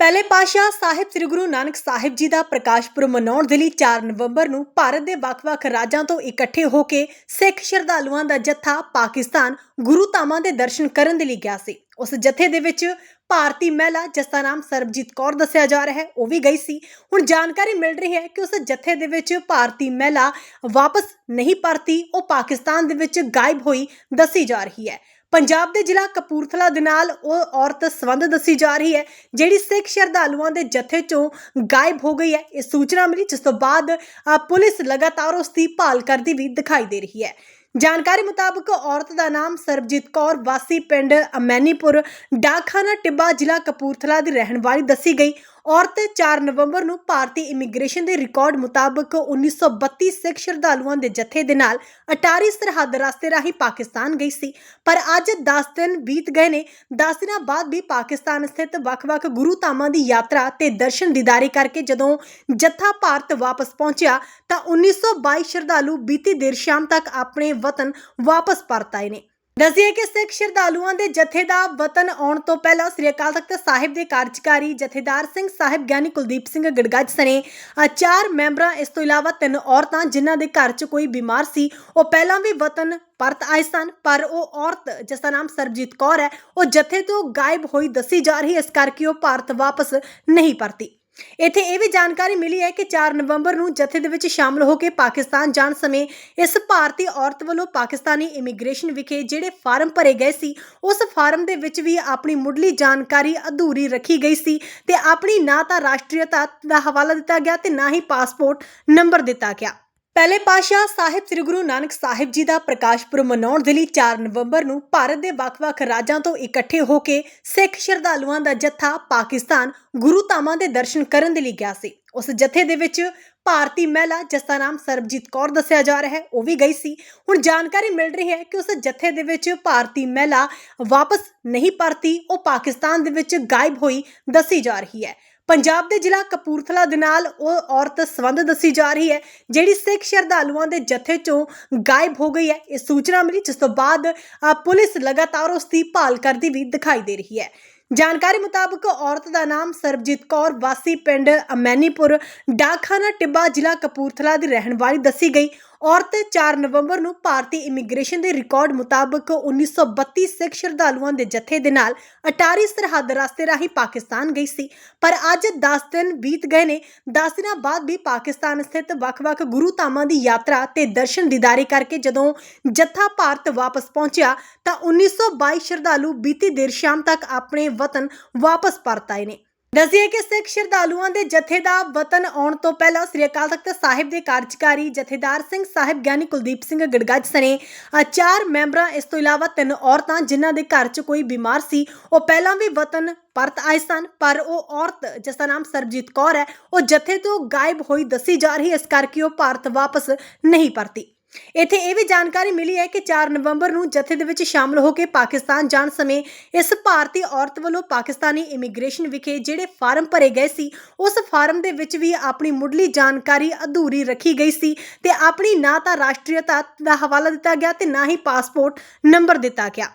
ਪਹਿਲੇ ਪਾਤਸ਼ਾਹ ਸਾਹਿਬ ਸ੍ਰੀ ਗੁਰੂ ਨਾਨਕ ਸਾਹਿਬ ਜੀ ਦਾ ਪ੍ਰਕਾਸ਼ ਪੁਰਬ ਮਨਾਉਣ ਦੇ ਲਈ 4 ਨਵੰਬਰ ਨੂੰ ਭਾਰਤ ਦੇ ਵੱਖ-ਵੱਖ ਰਾਜਾਂ ਤੋਂ ਇਕੱਠੇ ਹੋ ਕੇ ਸਿੱਖ ਸ਼ਰਧਾਲੂਆਂ ਦਾ ਜੱਥਾ ਪਾਕਿਸਤਾਨ ਗੁਰੂ ਧਾਮਾਂ ਦੇ ਦਰਸ਼ਨ ਕਰਨ ਦੇ ਲਈ ਗਿਆ ਸੀ। ਉਸ ਜਥੇ ਦੇ ਵਿੱਚ ਭਾਰਤੀ ਮਹਿਲਾ ਜਿਸ ਦਾ ਨਾਮ ਸਰਬਜੀਤ ਕੌਰ ਦੱਸਿਆ ਜਾ ਰਿਹਾ ਹੈ, ਉਹ ਵੀ ਗਈ ਸੀ। ਹੁਣ ਜਾਣਕਾਰੀ ਮਿਲ ਰਹੀ ਹੈ ਕਿ ਉਸ ਜਥੇ ਦੇ ਵਿੱਚ ਭਾਰਤੀ ਮਹਿਲਾ ਵਾਪਸ ਨਹੀਂ ਪਰਤੀ, ਉਹ ਪਾਕਿਸਤਾਨ ਦੇ ਵਿੱਚ ਗਾਇਬ ਹੋਈ ਦੱਸੀ ਜਾ ਰਹੀ ਹੈ। ਪੰਜਾਬ ਦੇ ਜ਼ਿਲ੍ਹਾ ਕਪੂਰਥਲਾ ਦੇ ਨਾਲ ਉਹ ਔਰਤ ਸੰਬੰਧ ਦੱਸੀ ਜਾ ਰਹੀ ਹੈ ਜਿਹੜੀ ਸਿੱਖ ਸ਼ਰਧਾਲੂਆਂ ਦੇ ਜਥੇ ਚੋਂ ਗਾਇਬ ਹੋ ਗਈ ਹੈ। ਇਹ ਸੂਚਨਾ ਮਿਲੀ ਜਿਸ ਤੋਂ ਬਾਅਦ ਅ, ਪੁਲਿਸ ਲਗਾਤਾਰ ਉਸ ਦੀ ਭਾਲ ਕਰਦੀ ਵੀ ਦਿਖਾਈ ਦੇ ਰਹੀ ਹੈ। ਜਾਣਕਾਰੀ ਮੁਤਾਬਕ ਔਰਤ ਦਾ ਨਾਮ ਸਰਬਜੀਤ ਕੌਰ, ਵਾਸੀ ਪਿੰਡ ਅਮੈਨੀਪੁਰ, ਡਾਕਖਾਨਾ ਟਿੱਬਾ ਜ਼ਿਲ੍ਹਾ ਕਪੂਰਥਲਾ ਦੀ ਰਹਿਣ ਵਾਲੀ ਦੱਸੀ ਗਈ। ਔਰਤ 4 ਨਵੰਬਰ ਨੂੰ ਭਾਰਤੀ ਇਮੀਗ੍ਰੇਸ਼ਨ ਦੇ ਰਿਕਾਰਡ ਮੁਤਾਬਕ 1932 ਸਿੱਖ ਸ਼ਰਧਾਲੂਆਂ ਦੇ ਜਥੇ ਦੇ ਨਾਲ ਅਟਾਰੀ ਸਰਹੱਦ ਰਸਤੇ ਰਾਹੀਂ ਪਾਕਿਸਤਾਨ ਗਈ ਸੀ। ਪਰ ਅੱਜ 10 ਦਿਨ ਬੀਤ ਗਏ ਨੇ। 10 ਦਿਨਾਂ ਬਾਅਦ ਵੀ ਪਾਕਿਸਤਾਨ ਸਥਿਤ ਵੱਖ-ਵੱਖ ਗੁਰੂ ਧਾਮਾਂ ਦੀ ਯਾਤਰਾ ਤੇ ਦਰਸ਼ਨ ਦੀਦਾਰੀ ਕਰਕੇ ਜਦੋਂ ਜਥਾ ਭਾਰਤ ਵਾਪਸ ਪਹੁੰਚਿਆ ਤਾਂ 1922 ਸ਼ਰਧਾਲੂ ਬੀਤੀ ਦੇਰ ਸ਼ਾਮ ਤੱਕ ਆਪਣੇ ਵਤਨ ਵਾਪਸ ਪਰਤ ਆਏ ਨੇ ਦੱਸਿਏ ਕਿ ਸਿੱਖ ਸ਼ਰਧਾਲੂਆਂ ਦੇ ਜਥੇ ਦਾ ਵਤਨ ਆਉਣ ਤੋਂ ਪਹਿਲਾਂ ਸ੍ਰੀ ਅਕਾਲ ਤਖਤ ਸਾਹਿਬ ਦੇ ਕਾਰਜਕਾਰੀ ਜਥੇਦਾਰ ਸਿੰਘ ਸਾਹਿਬ ਗਿਆਨੀ ਕੁਲਦੀਪ ਸਿੰਘ ਗੜਗੱਜ ਸਣੇ ਅ, ਚਾਰ ਮੈਂਬਰਾਂ ਇਸ ਤੋਂ ਇਲਾਵਾ ਤਿੰਨ ਔਰਤਾਂ ਜਿਨ੍ਹਾਂ ਦੇ ਘਰ 'ਚ ਕੋਈ ਬਿਮਾਰ ਸੀ ਉਹ ਪਹਿਲਾਂ ਵੀ ਵਤਨ ਪਰਤ ਆਏ ਸਨ ਪਰ ਉਹ ਔਰਤ ਜਿਸ ਦਾ ਨਾਮ ਸਰਬਜੀਤ ਕੌਰ ਹੈ ਉਹ ਜਥੇ ਤੋਂ ਗਾਇਬ ਹੋਈ ਦੱਸੀ ਜਾ ਰਹੀ ਇਸ ਕਰਕੇ ਉਹ ਭਾਰਤ ਵਾਪਸ ਨਹੀਂ ਪਰਤੀ। ਇੱਥੇ ਇਹ ਵੀ ਜਾਣਕਾਰੀ ਮਿਲੀ ਹੈ ਕਿ 4 ਨਵੰਬਰ ਨੂੰ ਜਥੇ ਦੇ ਵਿੱਚ ਸ਼ਾਮਲ ਹੋ ਕੇ ਪਾਕਿਸਤਾਨ ਜਾਣ ਸਮੇਂ ਇਸ ਭਾਰਤੀ ਔਰਤ ਵੱਲੋਂ ਪਾਕਿਸਤਾਨੀ ਇਮੀਗ੍ਰੇਸ਼ਨ ਵਿਖੇ ਜਿਹੜੇ ਫਾਰਮ ਭਰੇ ਗਏ ਸੀ, ਉਸ ਫਾਰਮ ਦੇ ਵਿੱਚ ਵੀ ਆਪਣੀ ਮੁੱਢਲੀ ਜਾਣਕਾਰੀ ਅਧੂਰੀ ਰੱਖੀ ਗਈ ਸੀ ਤੇ ਆਪਣੀ ਨਾ ਤਾਂ ਰਾਸ਼ਟਰੀਅਤਾ ਦਾ ਹਵਾਲਾ ਦਿੱਤਾ ਗਿਆ ਤੇ ਨਾ ਹੀ ਪਾਸਪੋਰਟ ਨੰਬਰ ਦਿੱਤਾ ਗਿਆ। ਪਹਿਲੇ ਪਾਤਸ਼ਾਹ ਸਾਹਿਬ ਸ੍ਰੀ ਗੁਰੂ ਨਾਨਕ ਸਾਹਿਬ ਜੀ ਦਾ ਪ੍ਰਕਾਸ਼ ਪੁਰਬ ਮਨਾਉਣ ਦੇ ਲਈ 4 ਨਵੰਬਰ ਨੂੰ ਭਾਰਤ ਦੇ ਵੱਖ-ਵੱਖ ਰਾਜਾਂ ਤੋਂ ਇਕੱਠੇ ਹੋ ਕੇ ਸਿੱਖ ਸ਼ਰਧਾਲੂਆਂ ਦਾ ਜੱਥਾ ਪਾਕਿਸਤਾਨ ਗੁਰੂ ਧਾਮਾਂ ਦੇ ਦਰਸ਼ਨ ਕਰਨ ਦੇ ਲਈ ਗਿਆ ਸੀ। ਉਸ ਜਥੇ ਦੇ ਵਿੱਚ ਭਾਰਤੀ ਮਹਿਲਾ ਜਿਸ ਦਾ ਨਾਮ ਸਰਬਜੀਤ ਕੌਰ ਦੱਸਿਆ ਜਾ ਰਿਹਾ ਹੈ, ਉਹ ਵੀ ਗਈ ਸੀ। ਹੁਣ ਜਾਣਕਾਰੀ ਮਿਲ ਰਹੀ ਹੈ ਕਿ ਉਸ ਜਥੇ ਦੇ ਵਿੱਚ ਭਾਰਤੀ ਮਹਿਲਾ ਵਾਪਸ ਨਹੀਂ ਪਰਤੀ, ਉਹ ਪਾਕਿਸਤਾਨ ਦੇ ਵਿੱਚ ਗਾਇਬ ਹੋਈ ਦੱਸੀ ਜਾ ਰਹੀ ਹੈ। ਪੰਜਾਬ ਦੇ ਜ਼ਿਲ੍ਹਾ ਕਪੂਰਥਲਾ ਦੇ ਨਾਲ ਉਹ ਔਰਤ ਸੰਬੰਧ ਦੱਸੀ ਜਾ ਰਹੀ ਹੈ, ਜਿਹੜੀ ਸਿੱਖ ਸ਼ਰਧਾਲੂਆਂ ਦੇ ਜਥੇ ਚੋਂ ਗਾਇਬ ਹੋ ਗਈ ਹੈ। ਇਹ ਸੂਚਨਾ ਮਿਲੀ, ਜਿਸ ਤੋਂ ਬਾਅਦ ਪੁਲਿਸ ਲਗਾਤਾਰ ਉਸ ਦੀ ਭਾਲ ਕਰਦੀ ਵੀ ਦਿਖਾਈ ਦੇ ਰਹੀ ਹੈ। ਜਾਣਕਾਰੀ ਮੁਤਾਬਕ ਔਰਤ ਦਾ ਨਾਮ ਸਰਬਜੀਤ ਕੌਰ, ਵਾਸੀ ਪਿੰਡ ਅਮੈਨੀਪੁਰ, ਡਾਕਖਾਨਾ ਟਿੱਬਾ ਜ਼ਿਲ੍ਹਾ ਕਪੂਰਥਲਾ ਦੀ ਰਹਿਣ ਵਾਲੀ ਦੱਸੀ ਗਈ। ਔਰਤ 4 ਨਵੰਬਰ ਨੂੰ ਭਾਰਤੀ ਇਮੀਗ੍ਰੇਸ਼ਨ ਦੇ ਰਿਕਾਰਡ ਮੁਤਾਬਕ 1932 ਸਿੱਖ ਸ਼ਰਧਾਲੂਆਂ ਦੇ ਜਥੇ ਦੇ ਨਾਲ ਅਟਾਰੀ ਸਰਹੱਦ ਰਸਤੇ ਰਾਹੀਂ ਪਾਕਿਸਤਾਨ ਗਈ ਸੀ। ਪਰ ਅੱਜ 10 ਦਿਨ ਬੀਤ ਗਏ ਨੇ। 10 ਦਿਨਾਂ ਬਾਅਦ ਵੀ ਪਾਕਿਸਤਾਨ ਸਥਿਤ ਵੱਖ-ਵੱਖ ਗੁਰੂ ਧਾਮਾਂ ਦੀ ਯਾਤਰਾ ਤੇ ਦਰਸ਼ਨ ਦੀਦਾਰੀ ਕਰਕੇ ਜਦੋਂ ਜੱਥਾ ਭਾਰਤ ਵਾਪਸ ਪਹੁੰਚਿਆ ਤਾਂ 1922 ਸ਼ਰਧਾਲੂ ਬੀਤੀ ਦੇਰ ਸ਼ਾਮ ਤੱਕ ਆਪਣੇ ਵਤਨ ਵਾਪਸ ਪਰਤ ਆਏ ਨੇ। ਦੱਸਿਏ ਕਿ ਸਿੱਖ ਸ਼ਰਧਾਲੂਆਂ ਦੇ ਜਥੇ ਦਾ ਵਤਨ ਆਉਣ ਤੋਂ ਪਹਿਲਾਂ ਸ੍ਰੀ ਅਕਾਲ ਤਖਤ ਸਾਹਿਬ ਦੇ ਕਾਰਜਕਾਰੀ ਜਥੇਦਾਰ ਸਿੰਘ ਸਾਹਿਬ ਗਿਆਨੀ ਕੁਲਦੀਪ ਸਿੰਘ ਗੜਗੱਜ ਸਣੇ ਅ, ਚਾਰ ਮੈਂਬਰਾਂ ਇਸ ਤੋਂ ਇਲਾਵਾ ਤਿੰਨ ਔਰਤਾਂ ਜਿਨ੍ਹਾਂ ਦੇ ਘਰ 'ਚ ਕੋਈ ਬਿਮਾਰ ਸੀ ਉਹ ਪਹਿਲਾਂ ਵੀ ਵਤਨ ਪਰਤ ਆਏ ਸਨ ਪਰ ਉਹ ਔਰਤ ਜਿਸ ਦਾ ਨਾਮ ਸਰਬਜੀਤ ਕੌਰ ਹੈ ਉਹ ਜਥੇ ਤੋਂ ਗਾਇਬ ਹੋਈ ਦੱਸੀ ਜਾ ਰਹੀ ਹੈ ਇਸ ਕਰਕੇ ਉਹ ਭਾਰਤ ਵਾਪਸ ਨਹੀਂ ਪਰਤੀ। ਇੱਥੇ ਇਹ ਵੀ ਜਾਣਕਾਰੀ ਮਿਲੀ ਹੈ ਕਿ 4 ਨਵੰਬਰ ਨੂੰ ਜਥੇ ਦੇ ਵਿੱਚ ਸ਼ਾਮਲ ਹੋ ਕੇ ਪਾਕਿਸਤਾਨ ਜਾਣ ਸਮੇਂ ਇਸ ਭਾਰਤੀ ਔਰਤ ਵੱਲੋਂ ਪਾਕਿਸਤਾਨੀ ਇਮੀਗ੍ਰੇਸ਼ਨ ਵਿਖੇ ਜਿਹੜੇ ਫਾਰਮ ਭਰੇ ਗਏ ਸੀ, ਉਸ ਫਾਰਮ ਦੇ ਵਿੱਚ ਵੀ ਆਪਣੀ ਮੁੱਢਲੀ ਜਾਣਕਾਰੀ ਅਧੂਰੀ ਰੱਖੀ ਗਈ ਸੀ ਤੇ ਆਪਣੀ ਨਾ ਤਾਂ ਰਾਸ਼ਟਰੀਅਤਾ ਦਾ ਹਵਾਲਾ ਦਿੱਤਾ ਗਿਆ ਤੇ ਨਾ ਹੀ ਪਾਸਪੋਰਟ ਨੰਬਰ ਦਿੱਤਾ ਗਿਆ।